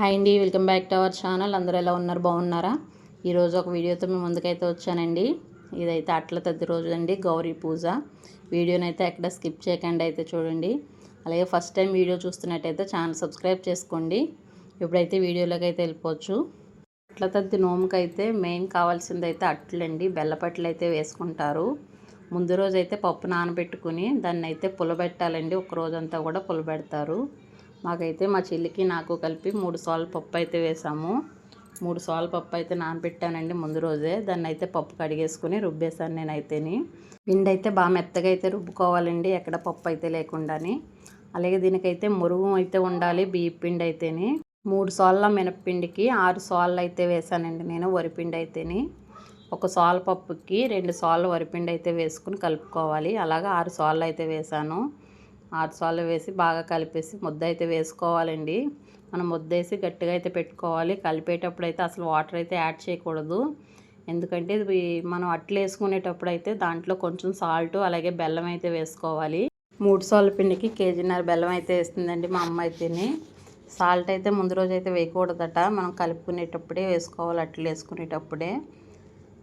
Hi అండి welcome back to our channel. అందరూ ఎలా ఉన్నారు? బాగున్నారా? ఈరోజు ఒక వీడియోతో మేము ముందుకైతే వచ్చానండి. ఇదైతే అట్ల తద్ది రోజు అండి గౌరీ పూజ. వీడియోని అయితే ఎక్కడ స్కిప్ చేయకండి అయితే చూడండి. అలాగే ఫస్ట్ టైం వీడియో చూస్తున్నట్టయితే ఛానల్ సబ్స్క్రైబ్ చేసుకోండి. ఇప్పుడైతే వీడియోలోకి అయితే వెళ్ళిపోవచ్చు. అట్ల తద్ది నోముకైతే మెయిన్ కావాల్సింది అయితే అట్లండి. బెల్లపట్లు అయితే వేసుకుంటారు. ముందు రోజు అయితే పప్పు నానబెట్టుకుని దాన్ని అయితే పులబెట్టాలండి. ఒక రోజంతా కూడా పులబెడతారు. మాకైతే మా చెల్లికి నాకు కలిపి మూడు సార్లు పప్పు అయితే వేసాము. మూడు సార్లు పప్పు అయితే నానబెట్టానండి ముందు రోజే. దాన్ని అయితే పప్పు కడిగేసుకుని రుబ్బేశాను నేనైతేని. పిండి అయితే బాగా మెత్తగా అయితే రుబ్బుకోవాలండి ఎక్కడ పప్పు అయితే లేకుండాని. అలాగే దీనికైతే మురుగు అయితే ఉండాలి బియ్య పిండి అయితేని మూడు సార్ల మినప్పిండికి ఆరు సార్లు అయితే వేసానండి నేను వరిపిండి అయితేని ఒక సాల్ పప్పుకి రెండు సార్లు వరిపిండి అయితే వేసుకుని కలుపుకోవాలి. అలాగా ఆరు సార్లు అయితే వేసాను. ఆరు సార్లు వేసి బాగా కలిపేసి ముద్ద అయితే వేసుకోవాలండి. మనం ముద్ద వేసి గట్టిగా అయితే పెట్టుకోవాలి. కలిపేటప్పుడు అయితే అసలు వాటర్ అయితే యాడ్ చేయకూడదు. ఎందుకంటే ఇది మనం అట్లు వేసుకునేటప్పుడు అయితే దాంట్లో కొంచెం సాల్ట్ అలాగే బెల్లం అయితే వేసుకోవాలి. మూడు సార్లు పిండికి కేజీన్నర బెల్లం అయితే వేస్తుందండి మా అమ్మ అయితేనే. సాల్ట్ అయితే ముందు రోజు అయితే వేయకూడదట. మనం కలుపుకునేటప్పుడే వేసుకోవాలి అట్లు వేసుకునేటప్పుడే.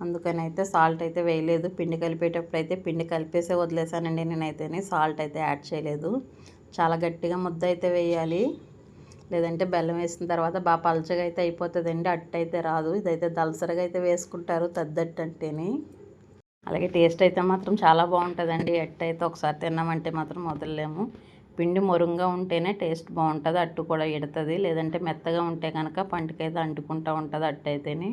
అందుకని అయితే సాల్ట్ అయితే వేయలేదు. పిండి కలిపేటప్పుడు అయితే పిండి కలిపేసే వదిలేసానండి నేనైతేనే. సాల్ట్ అయితే యాడ్ చేయలేదు. చాలా గట్టిగా ముద్ద అయితే వేయాలి. లేదంటే బెల్లం వేసిన తర్వాత బాగా పలచగా అయితే అయిపోతుందండి. అట్టు అయితే రాదు. ఇదైతే దలసరగా అయితే వేసుకుంటారు తద్దట్టు అంటేని. అలాగే టేస్ట్ అయితే మాత్రం చాలా బాగుంటుందండి. అట్టు అయితే ఒకసారి తిన్నామంటే మాత్రం వదలలేము. పిండి మొరుంగా ఉంటేనే టేస్ట్ బాగుంటుంది. అట్టు కూడా ఎడుతుంది. లేదంటే మెత్తగా ఉంటే కనుక పంటకైతే అంటుకుంటూ ఉంటుంది అట్టయితేనే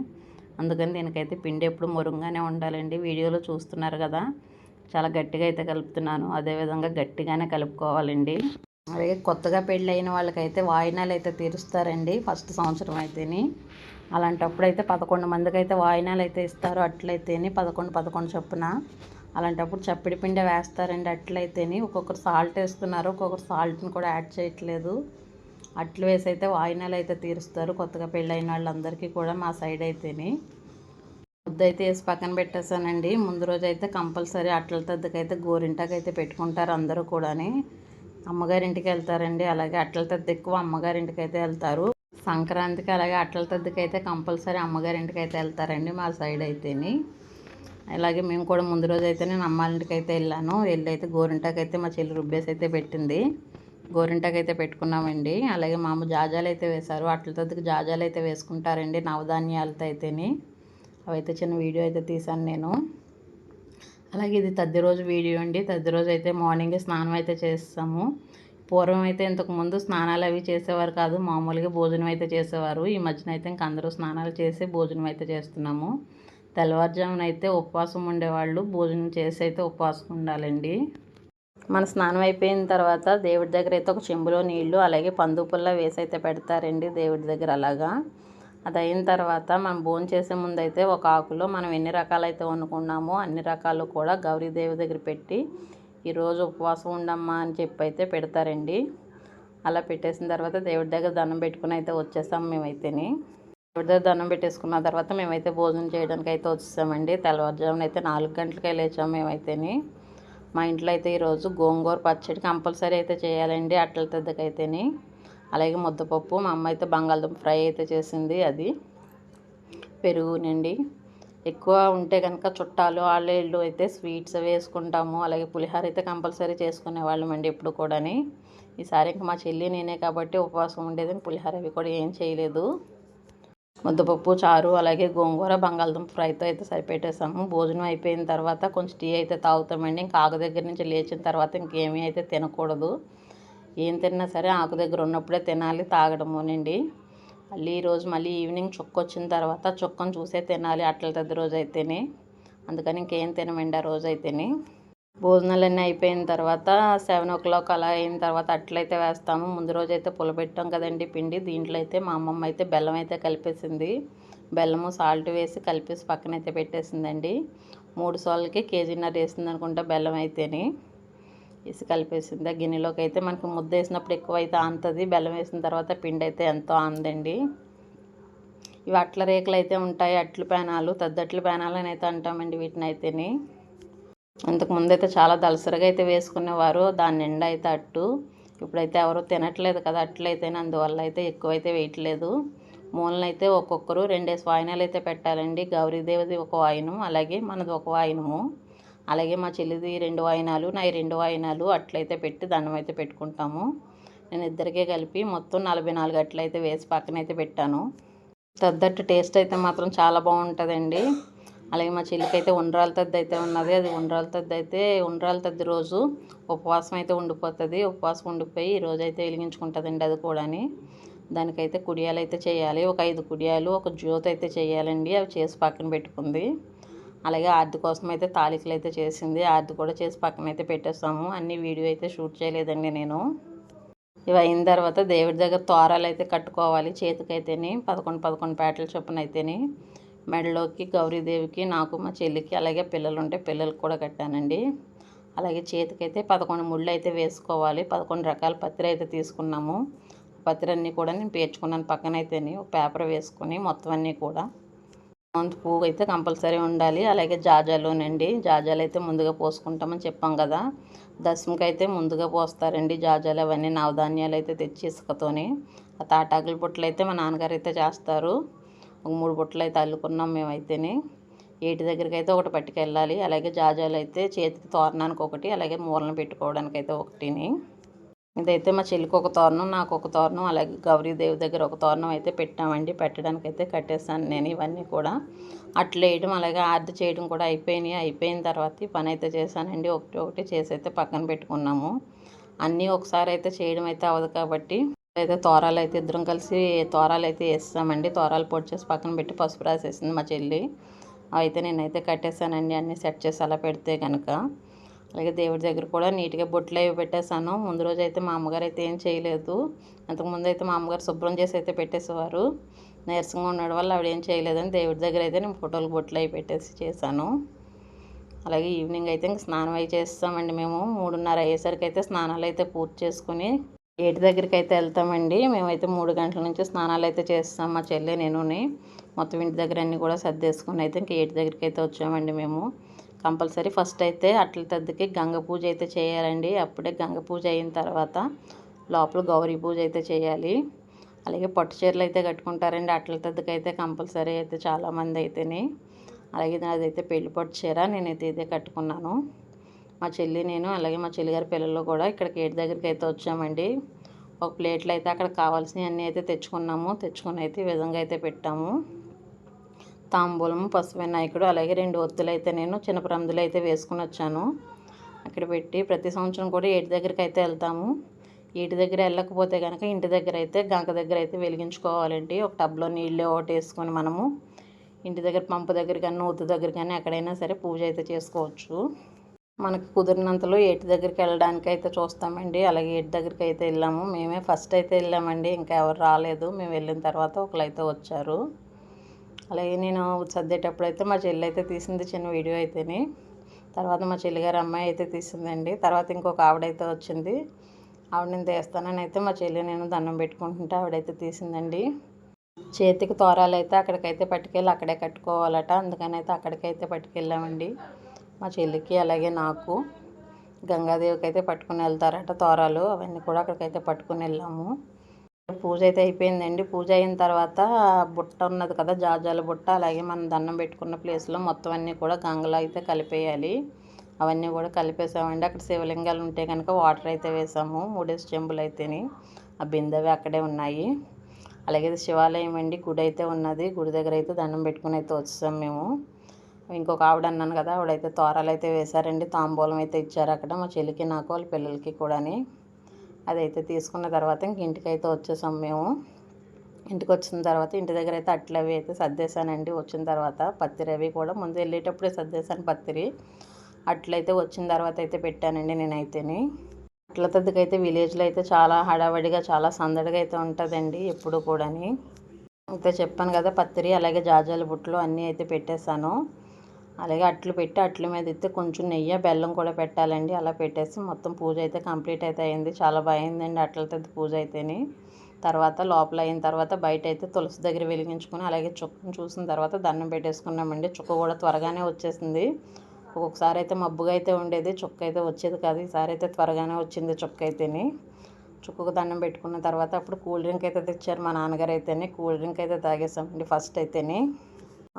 అందుకని దీనికైతే పిండి ఎప్పుడు మొరుగ్గానే ఉండాలండి. వీడియోలో చూస్తున్నారు కదా. చాలా గట్టిగా అయితే కలుపుతున్నాను. అదేవిధంగా గట్టిగానే కలుపుకోవాలండి. అలాగే కొత్తగా పెళ్ళైన వాళ్ళకైతే వాయినాలు అయితే తీరుస్తారండి ఫస్ట్ సంవత్సరం అయితేని. అలాంటప్పుడు అయితే పదకొండు మందికి అయితే వాయినాలు అయితే ఇస్తారు అట్లయితేని పదకొండు పదకొండు చొప్పున. అలాంటప్పుడు చప్పిడి పిండి వేస్తారండి అట్లయితేని. ఒక్కొక్కరు సాల్ట్ వేస్తున్నారు. ఒక్కొక్కరు సాల్ట్ని కూడా యాడ్ చేయట్లేదు. అట్లు వేసి అయితే వాయినాలు అయితే తీరుస్తారు. కొత్తగా పెళ్ళైన వాళ్ళందరికీ కూడా మా సైడ్ అయితేనే. ముద్ద అయితే వేసి పక్కన పెట్టేశానండి. ముందు రోజు అయితే కంపల్సరీ అట్ల తద్దకైతే గోరింటాకు అయితే పెట్టుకుంటారు అందరూ కూడాని. అమ్మగారింటికి వెళ్తారండి. అలాగే అట్ల తద్ద ఎక్కువ అమ్మగారింటికి అయితే వెళ్తారు. సంక్రాంతికి అలాగే అట్ల తద్దకి అయితే కంపల్సరీ అమ్మగారింటికి అయితే వెళ్తారండి మా సైడ్ అయితేని. అలాగే మేము కూడా ముందు రోజు అయితే నేను అమ్మాలింటికి అయితే వెళ్ళాను. వెళ్ళి అయితే గోరింటాకైతే మా చెల్లి రుబ్బేసి అయితే పెట్టింది. గోరింటాకు అయితే పెట్టుకున్నామండి. అలాగే మామ జాజాలు అయితే వేశారు. అట్లతో జాజాలు అయితే వేసుకుంటారండి. నవధాన్యాలతో అయితేని. అవైతే చిన్న వీడియో అయితే తీశాను నేను. అలాగే ఇది తద్ది రోజు వీడియో అండి. తద్ది రోజు అయితే మార్నింగే స్నానం అయితే చేస్తాము. పూర్వం అయితే ఇంతకుముందు స్నానాలు అవి చేసేవారు కాదు. మామూలుగా భోజనం అయితే చేసేవారు. ఈ మధ్యన అయితే ఇంక అందరూ స్నానాలు చేసి భోజనం అయితే చేస్తున్నాము. తెల్లవారుజామున అయితే ఉపవాసం ఉండేవాళ్ళు. భోజనం చేసి అయితే ఉపవాసం ఉండాలండి. మన స్నానం అయిపోయిన తర్వాత దేవుడి దగ్గర అయితే ఒక చెంబులో నీళ్ళు అలాగే పందుపుల్లా వేసి అయితే పెడతారండి దేవుడి దగ్గర అలాగా. అది అయిన తర్వాత మనం భోజనం చేసే ముందు అయితే ఒక ఆకులో మనం ఎన్ని రకాలైతే వండుకున్నామో అన్ని రకాలు కూడా గౌరీదేవి దగ్గర పెట్టి ఈరోజు ఉపవాసం ఉండమ్మా అని చెప్పి అయితే పెడతారండి. అలా పెట్టేసిన తర్వాత దేవుడి దగ్గర దండం పెట్టుకుని అయితే వచ్చేసాం మేమైతేని. దేవుడి దగ్గర దండం పెట్టేసుకున్న తర్వాత మేమైతే భోజనం చేయడానికి అయితే వచ్చేసామండి. తెల్లవారుజామున అయితే నాలుగు గంటలకే లేచాం మేమైతేని. మా ఇంట్లో అయితే ఈరోజు గోంగూర పచ్చడి కంపల్సరీ అయితే చేయాలండి అట్ల తెద్దకైతేనే. అలాగే ముద్దపప్పు మా అమ్మ అయితే బంగాళదుంప ఫ్రై అయితే చేసింది అది. పెరుగునండి ఎక్కువ ఉంటే కనుక చుట్టాలు వాళ్ళు అయితే స్వీట్స్ వేసుకుంటాము. అలాగే పులిహోర అయితే కంపల్సరీ చేసుకునే వాళ్ళమండి ఎప్పుడు కూడాని. ఈసారి ఇంకా మా చెల్లి నేనే కాబట్టి ఉపవాసం ఉండేది పులిహోర అవి కూడా ఏం చేయలేదు. ముద్దపప్పు చారు అలాగే గోంగూర బంగాళదుంప ఫ్రైతో అయితే సరిపెట్టేసాము. భోజనం అయిపోయిన తర్వాత కొంచెం టీ అయితే తాగుతామండి. ఇంకా ఆకు దగ్గర నుంచి లేచిన తర్వాత ఇంకేమీ అయితే తినకూడదు. ఏం తిన్నా సరే ఆకు దగ్గర ఉన్నప్పుడే తినాలి తాగడమోనండి. మళ్ళీ ఈరోజు మళ్ళీ ఈవినింగ్ చుక్క వచ్చిన తర్వాత చుక్కను చూసే తినాలి అట్ల తద్ది రోజు అయితేనే అందుకని ఇంకేం తినమండి ఆ రోజు అయితేనే భోజనాలన్నీ అయిపోయిన తర్వాత సెవెన్ ఓ క్లాక్ అలా అయిన తర్వాత అట్లయితే వేస్తాము. ముందు రోజు అయితే పులబెట్టాం కదండి పిండి. దీంట్లో అయితే మా అమ్మమ్మ అయితే బెల్లం అయితే కలిపేసింది. బెల్లము సాల్ట్ వేసి కలిపేసి పక్కన అయితే పెట్టేసిందండి. మూడు సార్లకి కేజీన్నర వేసింది అనుకుంటా బెల్లం అయితేని. వేసి కలిపేసింది. ఆ గిన్నెలోకి అయితే మనకి ముద్ద వేసినప్పుడు ఎక్కువ అయితే ఆనుతుంది బెల్లం వేసిన తర్వాత పిండి అయితే ఎంతో ఆందండి. ఇవి అట్ల రేకులు అయితే ఉంటాయి. అట్లు పేనాలు తద్దట్లు పేనాలు అని అయితే అంటామండి వీటిని అయితేని. ఇంతకుముందు అయితే చాలా దలసరగా అయితే వేసుకునేవారు. దాని నిండా అయితే అట్టు. ఇప్పుడైతే ఎవరు తినట్లేదు కదా అట్లయితే అందువల్ల అయితే ఎక్కువైతే వేయట్లేదు. మూలనైతే ఒక్కొక్కరు రెండేసి వాయినాలు అయితే పెట్టాలండి. గౌరీదేవిది ఒక వాయినం అలాగే మనది ఒక వాయినము. అలాగే మా చెల్లిది రెండు వాయినాలు నా రెండు వాయినాలు అట్లయితే పెట్టి దండం అయితే పెట్టుకుంటాము. నేను ఇద్దరికే కలిపి మొత్తం నలభై నాలుగు అట్లయితే వేసి పక్కనైతే పెట్టాను. తద్దట్టు టేస్ట్ అయితే మాత్రం చాలా బాగుంటుందండి. అలాగే మా చెల్లికైతే ఉండ్రాల తద్ది అయితే ఉన్నది. అది ఉండ్రాల తద్ది అయితే ఉండ్రాల తద్ది రోజు ఉపవాసం అయితే ఉండిపోతుంది. ఉపవాసం ఉండిపోయి ఈరోజు రోజు అయితే వెలిగించుకుంటుందండి అది కూడాని. దానికైతే కుడియాలు అయితే చేయాలి. ఒక ఐదు కుడియాలు ఒక జ్యోతి అయితే చేయాలండి. అవి చేసి పక్కన పెట్టుకుంది. అలాగే ఆర్ది కోసం అయితే తాలికలు అయితే చేసింది. ఆర్ది కూడా చేసి పక్కన అయితే పెట్టేస్తాము. అన్ని వీడియో అయితే షూట్ చేయలేదండి నేను. ఇవి అయిన తర్వాత దేవుడి దగ్గర తోరాలు అయితే కట్టుకోవాలి. చేతికైతేని పదకొండు పదకొండు పేటల చొప్పున అయితేని. మెడలోకి గౌరీదేవికి నాకు మా చెల్లికి అలాగే పిల్లలు ఉంటే పిల్లలకు కూడా కట్టానండి. అలాగే చేతికైతే పదకొండు ముళ్ళు అయితే వేసుకోవాలి. పదకొండు రకాల పత్రి అయితే తీసుకున్నాము. పత్రి అన్నీ కూడా నేను పేర్చుకున్నాను పక్కన ఒక పేపర్ వేసుకొని మొత్తం అన్నీ కూడా. మంత్ పువ్వు అయితే కంపల్సరీ ఉండాలి. అలాగే జాజాలోనండి. జాజాలు అయితే ముందుగా పోసుకుంటామని చెప్పాం కదా. దశమికి అయితే ముందుగా పోస్తారండి జాజాలు. అవన్నీ నవధాన్యాలు అయితే తెచ్చి ఇసుకతోని. ఆ తాటాకుల బుట్టలు అయితే మా నాన్నగారు అయితే చేస్తారు. ఒక మూడు బుట్టలు అయితే అల్లుకున్నాం మేమైతేనే. ఏటి దగ్గరికి అయితే ఒకటి పట్టుకెళ్ళాలి అలాగే జాజాలు అయితే చేతికి తోరణానికి ఒకటి అలాగే మూలను పెట్టుకోవడానికి అయితే ఒకటిని. ఇదైతే మా చెల్లికి ఒక తోరణం నాకు ఒక తోరణం అలాగే గౌరీదేవి దగ్గర ఒక తోరణం అయితే పెట్టామండి. పెట్టడానికి అయితే కట్టేసాను నేను ఇవన్నీ కూడా. అట్లా వేయడం అలాగే ఆర్ది చేయడం కూడా అయిపోయినాయి. అయిపోయిన తర్వాత ఈ పని అయితే చేశానండి. ఒకటి ఒకటి చేసి అయితే పక్కన పెట్టుకున్నాము. అన్నీ ఒకసారి అయితే చేయడం అయితే అవ్వదు కాబట్టి అయితే తోరాలు అయితే ఇద్దరం కలిసి తోరాలు అయితే వేస్తామండి. తోరాలు పొడి చేసి పక్కన పెట్టి పసుపు రాసేసింది మా చెల్లి. అయితే నేనైతే కట్టేసానండి అన్నీ సెట్ చేసి అలా పెడితే కనుక అలాగే దేవుడి దగ్గర కూడా నీట్గా బొట్లు అవి పెట్టేశాను. ముందు రోజు అయితే మా అమ్మగారు అయితే ఏం చేయలేదు. అంతకుముందు అయితే మా అమ్మగారు శుభ్రం చేసి అయితే పెట్టేసేవారు. నీరసంగా ఉండడం వల్ల ఆవిడ ఏం చేయలేదని దేవుడి దగ్గర అయితే నేను ఫోటోలు బొట్లు అవి పెట్టేసి చేశాను. అలాగే ఈవినింగ్ అయితే ఇంక స్నానం అవి చేస్తామండి మేము. మూడున్నర అయ్యేసరికి అయితే స్నానాలు అయితే పూర్తి చేసుకుని ఏటి దగ్గరికి అయితే వెళ్తామండి. మేమైతే మూడు గంటల నుంచి స్నానాలు అయితే చేస్తాం మా చెల్లె నేనుని. మొత్తం ఇంటి దగ్గర అన్నీ కూడా సర్దేసుకుని అయితే ఇంక ఏటి దగ్గరికి అయితే వచ్చామండి మేము. కంపల్సరీ ఫస్ట్ అయితే అట్ల తద్దికి గంగ పూజ అయితే చేయాలండి. అప్పుడే గంగ పూజ అయిన తర్వాత లోపల గౌరీ పూజ అయితే చేయాలి. అలాగే పట్టు చీరలు అయితే కట్టుకుంటారండి. అట్ల తద్దికి అయితే కంపల్సరీ అయితే చాలామంది అయితేనే. అలాగే అదైతే పెళ్ళి పట్టు చీర నేనైతే ఇదే కట్టుకున్నాను. మా చెల్లి నేను అలాగే మా చెల్లిగారి పిల్లలు కూడా ఇక్కడ ఏటి దగ్గరికి అయితే వచ్చామండి. ఒక ప్లేట్లు అయితే అక్కడ కావాల్సినవి అన్నీ అయితే తెచ్చుకున్నాము. తెచ్చుకుని అయితే ఈ విధంగా అయితే పెట్టాము. తాంబూలం పసుపు వినాయకుడు అలాగే రెండు ఒత్తులు అయితే నేను చిన్న ప్రమిదలు అయితే వేసుకుని వచ్చాను. అక్కడ పెట్టి ప్రతి సంవత్సరం కూడా ఏటి దగ్గరికి అయితే వెళ్తాము. ఏటి దగ్గర వెళ్ళకపోతే కనుక ఇంటి దగ్గర అయితే గంక దగ్గర అయితే వెలిగించుకోవాలండి. ఒక టబ్లో నీళ్ళు ఒకటి వేసుకొని మనము ఇంటి దగ్గర పంపు దగ్గర కానీ నూతు దగ్గర కానీ ఎక్కడైనా సరే పూజ అయితే చేసుకోవచ్చు. మనకు కుదిరినంతలో ఏటి దగ్గరికి వెళ్ళడానికి అయితే చూస్తామండి. అలాగే ఏటి దగ్గరికి అయితే వెళ్ళాము. మేమే ఫస్ట్ అయితే వెళ్ళామండి. ఇంకా ఎవరు రాలేదు. మేము వెళ్ళిన తర్వాత ఒకరు అయితే వచ్చారు. అలాగే నేను సర్దేటప్పుడు అయితే మా చెల్లి అయితే తీసింది చిన్న వీడియో అయితేనే. తర్వాత మా చెల్లిగారు అమ్మాయి అయితే తీసిందండి. తర్వాత ఇంకొక ఆవిడైతే వచ్చింది. ఆవిడ నేను తీస్తానని అయితే మా చెల్లి నేను దండం పెట్టుకుంటుంటే ఆవిడైతే తీసిందండి. చేతికి తోరాలు అయితే అక్కడికైతే పట్టుకెళ్ళి అక్కడే కట్టుకోవాలట. అందుకని అయితే అక్కడికైతే పట్టుకెళ్ళామండి. మా చెల్లికి అలాగే నాకు గంగాదేవికి అయితే పట్టుకుని వెళ్తారట తోరాలు. అవన్నీ కూడా అక్కడికైతే పట్టుకుని వెళ్ళాము. పూజ అయితే అయిపోయిందండి. పూజ అయిన తర్వాత బుట్ట ఉన్నది కదా జాజాల బుట్ట అలాగే మనం దండం పెట్టుకున్న ప్లేస్లో మొత్తం అన్నీ కూడా గంగలో అయితే కలిపేయాలి. అవన్నీ కూడా కలిపేసామండి. అక్కడ శివలింగాలు ఉంటే కనుక వాటర్ అయితే వేసాము మూడేసి చెంబులు అయితేని. ఆ బిందెవి అక్కడే ఉన్నాయి. అలాగే శివాలయం అండి గుడి అయితే ఉన్నది. గుడి దగ్గర అయితే దండం పెట్టుకుని అయితే వచ్చేసాం మేము. ఇంకొక ఆవిడ అన్నాను కదా ఆవిడైతే తోరాలు అయితే వేశారండి తాంబూలం అయితే ఇచ్చారు అక్కడ మా చెల్లికి నాకు వాళ్ళ పిల్లలకి కూడాని. అదైతే తీసుకున్న తర్వాత ఇంక ఇంటికి అయితే వచ్చేసాం మేము. ఇంటికి వచ్చిన తర్వాత ఇంటి దగ్గర అయితే అట్లు అవి అయితే సర్దేశానండి. వచ్చిన తర్వాత పత్తిరి అవి కూడా ముందు వెళ్ళేటప్పుడే సర్దేశాను పత్తిరి. అట్లయితే వచ్చిన తర్వాత అయితే పెట్టానండి నేనైతేని. అట్ల తద్దుకైతే విలేజ్లో అయితే చాలా హడావడిగా చాలా సందడిగా అయితే ఉంటుందండి ఎప్పుడు కూడాని. అయితే చెప్పాను కదా పత్తిరి అలాగే జాజాల బుట్టలు అన్నీ అయితే పెట్టేశాను. అలాగే అట్లు పెట్టి అట్ల మీద అయితే కొంచెం నెయ్యి బెల్లం కూడా పెట్టాలండి. అలా పెట్టేసి మొత్తం పూజ అయితే కంప్లీట్ అయితే అయింది. చాలా బాగుందండి అట్లతో పూజ అయితేని. తర్వాత లోపల అయిన తర్వాత బయట అయితే తులసి దగ్గర వెలిగించుకుని అలాగే చుక్కను చూసిన తర్వాత దండం పెట్టేసుకున్నామండి. చుక్క కూడా త్వరగానే వచ్చేసింది. ఒక్కొక్కసారి అయితే మబ్బుగా అయితే ఉండేది. చుక్క అయితే వచ్చేది కాదు. ఈసారి అయితే త్వరగానే వచ్చింది చుక్క అయితేని. చుక్కకు దండం పెట్టుకున్న తర్వాత అప్పుడు కూల్ డ్రింక్ అయితే తెచ్చారు మా నాన్నగారు అయితేనే. కూల్ డ్రింక్ అయితే తాగేసామండి ఫస్ట్ అయితేనే.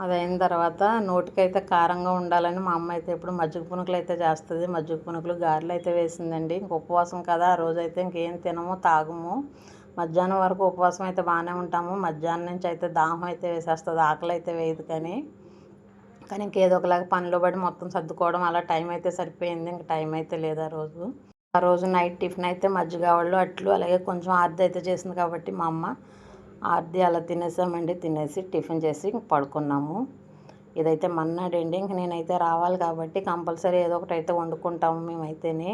అది అయిన తర్వాత నోటికైతే కారంగా ఉండాలని మా అమ్మ అయితే ఇప్పుడు మజ్జిగ పునుకులు అయితే చేస్తుంది. మజ్జిగ పునుకులు గారెలు అయితే వేసిందండి. ఇంక ఉపవాసం కదా ఆ రోజు అయితే ఇంకేం తినము తాగము. మధ్యాహ్నం వరకు ఉపవాసం అయితే బాగానే ఉంటాము. మధ్యాహ్నం నుంచి అయితే దాహం అయితే వేసేస్తుంది ఆకలి అయితే వేయదు కానీ. కానీ ఇంకేదో ఒకలాగా పనిలో పడి మొత్తం సర్దుకోవడం అలా టైం అయితే సరిపోయింది. ఇంక టైం అయితే లేదు ఆ రోజు. ఆ రోజు నైట్ టిఫిన్ అయితే మజ్జిగ వాళ్ళు అట్లు అలాగే కొంచెం ఆర్ది అయితే చేసింది కాబట్టి మా అమ్మ. ఆర్ది అలా తినేసామండి. తినేసి టిఫిన్ చేసి పడుకున్నాము. ఇదైతే మన్నాడండి. ఇంక నేనైతే రావాలి కాబట్టి కంపల్సరీ ఏదో ఒకటి అయితే వండుకుంటాము మేమైతేనే.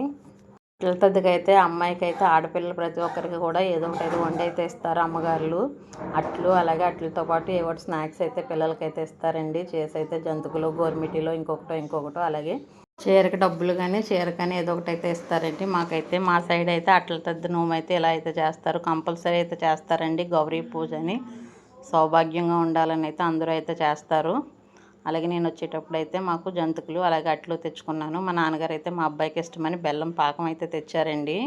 పిల్లతద్దికి అయితే అమ్మాయికి అయితే ఆడపిల్లలు ప్రతి ఒక్కరికి కూడా ఏదో ఒకటి అయితే వండి అయితే ఇస్తారు అమ్మగారులు. అట్లు అలాగే అట్లతో పాటు ఏవో స్నాక్స్ అయితే పిల్లలకైతే ఇస్తారండి. చేసి అయితే జంతుకులు గోర్మిటీలో ఇంకొకటో ఇంకొకటో అలాగే చీరకి డబ్బులు కానీ చీర కానీ ఏదో ఒకటి అయితే ఇస్తారండి. మాకైతే మా సైడ్ అయితే అట్ల తద్ది నోము అయితే ఇలా అయితే చేస్తారు. కంపల్సరీ అయితే చేస్తారండి గౌరీ పూజ అని. సౌభాగ్యంగా ఉండాలని అయితే అందరూ అయితే చేస్తారు. అలాగే నేను వచ్చేటప్పుడు అయితే మాకు జంతుకులు అలాగే అట్లు తెచ్చుకున్నాను. మా నాన్నగారు అయితే మా అబ్బాయికి ఇష్టమని బెల్లం పాకం అయితే తెచ్చారండి.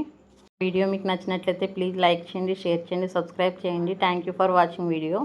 వీడియో మీకు నచ్చినట్లయితే ప్లీజ్ లైక్ చేయండి షేర్ చేయండి సబ్స్క్రైబ్ చేయండి. Thank you for watching video